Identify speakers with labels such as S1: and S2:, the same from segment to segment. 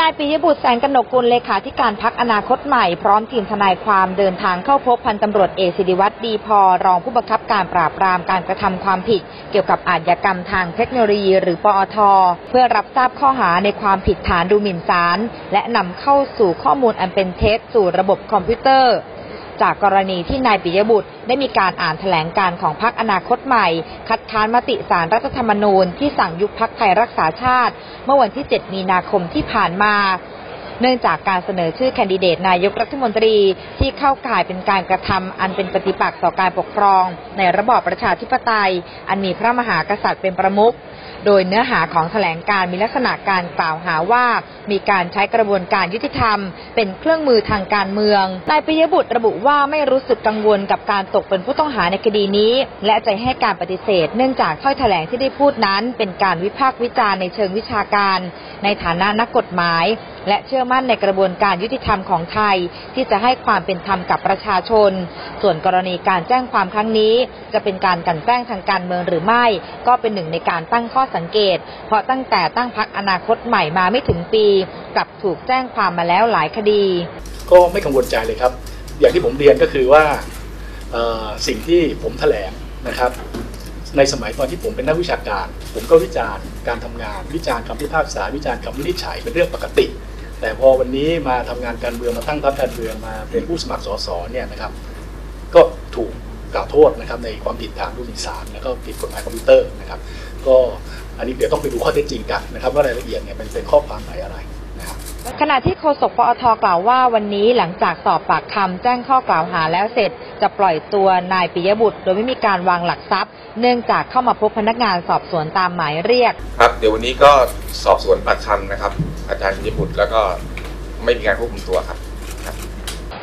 S1: นายปิยบุตรแสงกนกกุลเลขาธิการพักอนาคตใหม่พร้อมทีมทนายความเดินทางเข้าพบพันตำรวจเอกสิริวัตรดีพอรองผู้บังคับการปราบปรามการกระทำความผิด เกี่ยวกับอาชญากรรมทางเทคโนโลยี หรือปอท เพื่อรับทราบข้อหาในความผิดฐานดูหมิ่นศาลและนำเข้าสู่ข้อมูลอันเป็นเท็จสู่ระบบคอมพิวเตอร์ จากกรณีที่นายปิยบุตรได้มีการอ่านแถลงการของพักอนาคตใหม่ คัดค้านมติสารรัฐธรรมนูญที่สั่งยุบพักไทยรักษาชาติ เมื่อวันที่ 7 มีนาคมที่ผ่านมา เนื่องจากการเสนอชื่อแคนดิเดตนายกรัฐมนตรีที่เข้าข่ายเป็นการกระทำอันเป็นปฏิปักษ์ต่อการปกครอง ในระบอบประชาธิปไตย อันมีพระมหากษัตริย์เป็นประมุขโดยเนื้อหาของแถลงการมีลักษณะการกล่าวหาว่า มีการใช้กระบวนการยุติธรรม เป็นเครื่องมือทางการเมือง นายปิยบุตรระบุว่าไม่รู้สึกกังวลกับการตกเป็นผู้ต้องหาในคดีนี้ และจะให้การปฏิเสธ เนื่องจากถ้อยแถลงที่ได้พูดนั้น เป็นการวิพากษ์วิจารณ์ในเชิงวิชาการ ในฐานะนักกฎหมาย และเชื่อมั่นในกระบวนการยุติธรรมของไทย ที่จะให้ความเป็นธรรมกับประชาชน ส่วนกรณีการแจ้งความครั้งนี้ จะเป็นการกันแกล้งทางการเมืองหรือไม่ ก็เป็นหนึ่งในการตั้งข้อสังเกต เพราะตั้งแต่ตั้งพักอนาคตใหม่มาไม่ถึงปีกลับถูกแจ้งความมาแล้วหลายคดี
S2: ก็ไม่กังวลใจเลยครับ อย่างที่ผมเรียนก็คือว่าสิ่งที่ผมแถลงนะครับ ในสมัยตอนที่ผมเป็นนักวิชาการ ผมก็วิจารณ์การทำงาน วิจารณ์คำพิพากษา วิจารณ์คำวินิจฉัยเป็นเรื่องปกติ แต่พอวันนี้มาทำงานการเมืองมาตั้งพรรคการเมืองมาเป็นผู้สมัครสสเนี่ยนะครับก็ถูกกล่าวโทษนะครับในความผิดฐานรูปหมิ่นศาลแล้วก็ผิดกฎหมายคอมพิวเตอร์นะครับ ก็อันนี้เดี๋ยวต้องไปดูข้อเท็จจริงกันนะครับว่ารายละเอียดเนี่ยเป็นเป็นข้อความไหนอะไรนะครับ
S1: ขณะที่โฆษกปอทกล่าวว่าวันนี้หลังจากสอบปากคำแจ้งข้อกล่าวหาแล้วเสร็จ จะปล่อยตัวนายปิยบุตร โดยไม่มีการวางหลักทรัพย์ เนื่องจากเข้ามาพบพนักงานสอบสวนตามหมายเรียก
S3: ครับ เดี๋ยววันนี้ก็สอบสวนปากคำนะครับ อาจารย์ปิยบุตรแล้วก็ไม่มีการควบคุมตัวครับ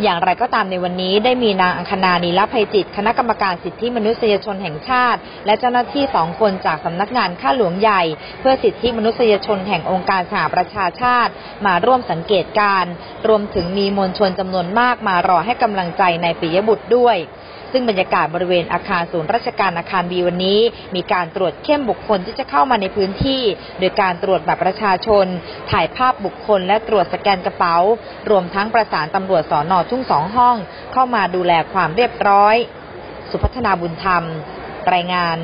S1: อย่างไรก็ตามในวันนี้ได้มีนางอังคณานีลภัยจิต คณะกรรมการสิทธิมนุษยชนแห่งชาติ และเจ้าหน้าที่สองคนจากสำนักงานข้าหลวงใหญ่ เพื่อสิทธิมนุษยชนแห่งองค์การสหประชาชาติ มาร่วมสังเกตการ รวมถึงมีมวลชนจำนวนมากมารอให้กำลังใจในปิยบุตรด้วย ซึ่งบรรยากาศบริเวณอาคารศูนย์ราชการอาคารบีวันนี้ มีการตรวจเข้มบุคคลที่จะเข้ามาในพื้นที่ โดยการตรวจบัตรประชาชน ถ่ายภาพบุคคล และตรวจสแกนกระเป๋า รวมทั้งประสานตำรวจสอนอทุ่งสองห้อง เข้ามาดูแลความเรียบร้อย สุพัฒนาบุญธรรม รายงาน